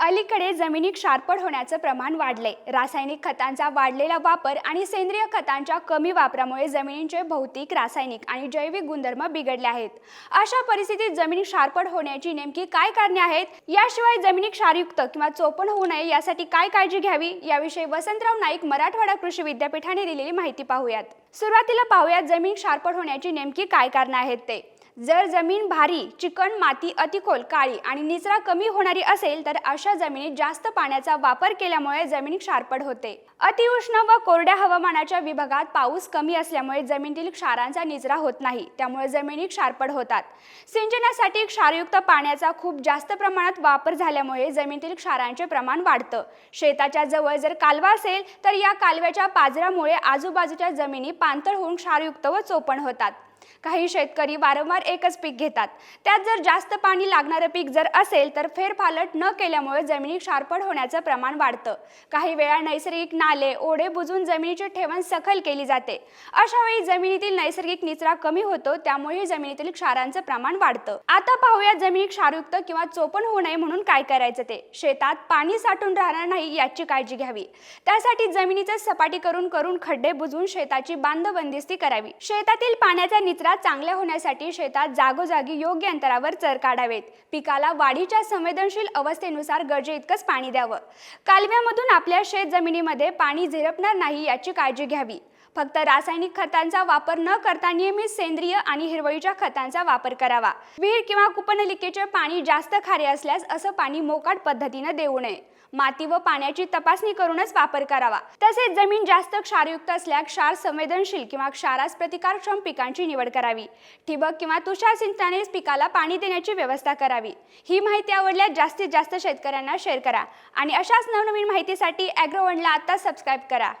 अलीकडे जमिनी क्षारपड होण्याचं प्रमाण वाढले. रासायनिक खतांचा वाढलेला वापर आणि सेंद्रिय खतांच्या कमी वापरामुळे जमिनींचे भौतिक रासायनिक आणि जैविक गुणधर्म बिघडले आहेत. अशा परिस्थितीत जमिनी क्षारपड होण्याची नेमकी काय कारणे आहेत? याशिवाय जमिनी क्षारयुक्त किंवा चोपण होऊ नये यासाठी काय काळजी घ्यावी? याविषयी वसंतराव नाईक मराठवाडा कृषी विद्यापीठाने दिलेली माहिती पाहूयात. सुरुवातीला पाहूयात जमीन क्षारपड होण्याची नेमकी काय कारणं आहेत ते. जर जमीन भारी चिकण माती अतिखोल काळी आणि निचरा कमी होणारी असेल तर अशा जमिनीत जास्त पाण्याचा वापर केल्यामुळे जमीन क्षारपड होते. अतिउष्ण व कोरड्या हवामानाच्या विभागात पाऊस कमी असल्यामुळे जमिनीतील क्षारांचा निचरा होत नाही त्यामुळे जमिनी क्षारपड होतात. सिंचनासाठी क्षारयुक्त पाण्याचा खूप जास्त प्रमाणात वापर झाल्यामुळे जमिनीतील क्षारांचे प्रमाण वाढतं. शेताच्या जवळ जर कालवा असेल तर या कालव्याच्या पाजरामुळे आजूबाजूच्या जमिनी पाणथळ होऊन क्षारयुक्त व चोपण होतात. काही शेतकरी वारंवार एकच पीक घेतात. त्यात जर जास्त पाणी लागणारं पीक जर असेल तर फेरफालट न केल्यामुळे जमिनी क्षारपड होण्याचं प्रमाण वाढतं. काही वेळा नैसर्गिक नाले ओढे बुजून जमिनीची ठेवण सखल केली जाते. अशा वेळी जमिनीतील नैसर्गिक निचरा कमी होतो त्यामुळे जमिनीतील क्षारांचं प्रमाण वाढतं. आता पाहूया जमिनी क्षारयुक्त किंवा चोपण होऊ नये म्हणून काय करायचं ते. शेतात पाणी साठून राहणार नाही याची काळजी घ्यावी. त्यासाठी जमिनीचं सपाटी करून करून खड्डे बुजवून शेताची बांधबंदिस्ती करावी. शेतातील पाण्याचा निचरा चांगल्या होण्यासाठी शेतात जागोजागी योग्य अंतरावर चर काढावेत. पिकाला वाढीच्या संवेदनशील अवस्थेनुसार गरजे इतकंच पाणी द्यावं. कालव्यामधून आपल्या शेत जमिनीमध्ये पाणी झिरपणार नाही याची काळजी घ्यावी. फक्त रासायनिक खतांचा वापर न करता नियमित सेंद्रिय आणि हिरवळीच्या खतांचा वापर करावा. विहीर किंवा कुपनलिकेचे पाणी जास्त खारे असल्यास असं पाणी मोकाट पद्धतीनं देऊ नये. माती व पाण्याची तपासणी करूनच वापर करावा. तसेच जमीन जास्त क्षारयुक्त असल्यास क्षार संवेदनशील किंवा क्षारास प्रतिकारक्षम पिकांची निवड करावी. ठिबक किंवा तुषार सिंचनाने पिकाला पाणी देण्याची व्यवस्था करावी. ही माहिती आवडल्यास जास्तीत जास्त शेतकऱ्यांना शेअर करा. आणि अशाच नवनवीन माहितीसाठी ॲग्रोवनला आता सबस्क्राईब करा.